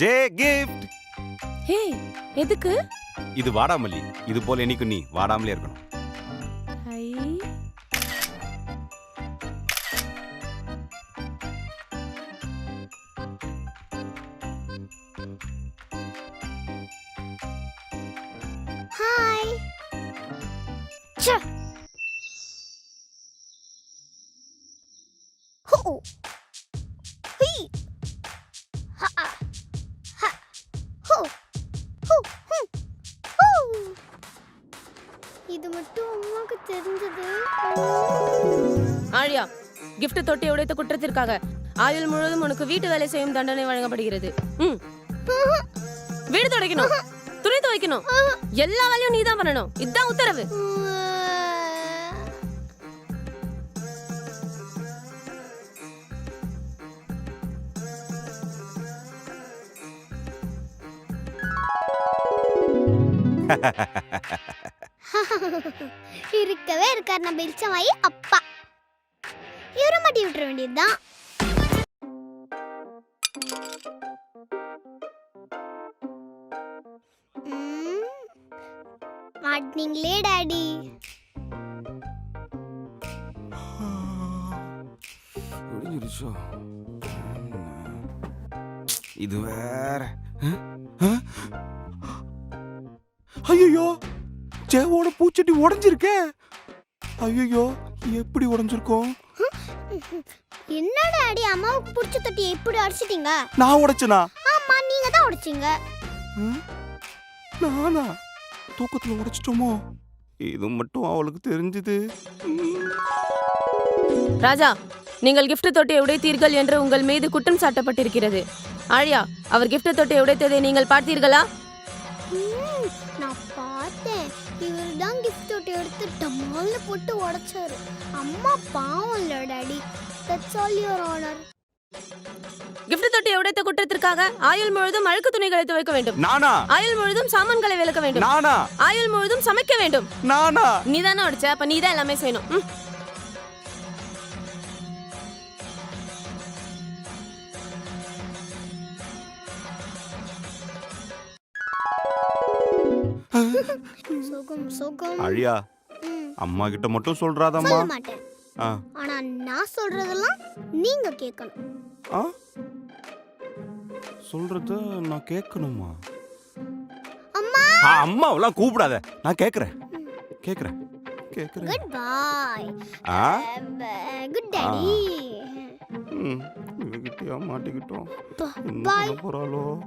J gift. ஹே எதுக்கு? இது வாடாமல்லி. இது போல என்னைக்கும் நீ வாடாமலே இருக்கணும். ஐ ஹாய் ச்சே ஹோ ஹீ ஹா இது மட்டும் அம்மாக்கு தெரிஞ்சது. ஆழியா gift தொட்டி உடைத்த குற்றத்திற்காக ஆயுள் முழுவதும் உனக்கு வீட்டு வேலை செய்யும் தண்டனை வழங்கப்படுகிறது. ம். வீடு துடைக்கணும். துணி துவைக்கணும். எல்லா வேலையும் நீ தான் பண்ணணும். இதுதான் உத்தரவு. இருக்கவே இருக்கார். நம்ம இல்ச்சமாயி அப்பா. இவரை மாட்டி விட்டுற வேண்டியதுதான். மாட்டினீங்களே டாடி. இது வேற. ஐயோ ஜெவோட பூச்செடி உடைஞ்சிருக்கே. ஐயோ எப்படி உடைஞ்சிருக்கோம்? என்ன டாடி அம்மாவுக்கு பிடிச்ச தொட்டியை இப்படி அடிச்சிட்டீங்க நான் உடைச்சனா? ஆமா நீங்க தான் உடைச்சீங்க. நானா? தூக்கத்துல உடைச்சிட்டோமோ? இது மட்டும் அவளுக்கு தெரிஞ்சது. ராஜா நீங்கள் gift தொட்டியை உடைத்தீர்கள் என்று உங்கள் மீது குற்றம் சாட்டப்பட்டிருக்கிறது. ஆழியா அவர் gift தொட்டியை உடைத்ததை நீங்கள் பார்த்தீர்களா? நான் பார்த்தேன் இவர் தான் கிஃப்ட் தொட்டி எடுத்து டமால்னு போட்டு உடைச்சாரு. அம்மா பாவம் இல்ல daddy. That's all your honour gift தொட்டியை உடைத்த குற்றத்திற்காக ஆயுள் முழுவதும் அழுக்கு துணிகளை துவைக்க வேண்டும். நானா? ஆயுள் முழுவதும் சாமான்களை விளக்க வேண்டும். நானா? ஆயுள் முழுவதும் சமைக்க வேண்டும். நானா? நீ தானே உடைச்ச அப்ப நீ தான் எல்லாமே செய்யணும். சுகம் சுகம். அழியா? அம்மா கிட்ட மட்டும் சொல்றாதம்மா. சொல்ல மாட்டேன். ஆ. ஆனா நான் சொல்றதெல்லாம் நீங்க கேட்கணும். ஆ? சொல்றத நான் கேட்கணுமா? அம்மா! ஆ, அம்மாவெல்லாம் கூப்பிடாத. நான் கேட்கறேன். கேட்கறேன். கேட்கறேன். குட் பாய் ஆ? குட் டாடி ம். இவகிட்டயா மாட்டிக்கிட்டோம். என்ன Bye. பண்ண போறாளோ?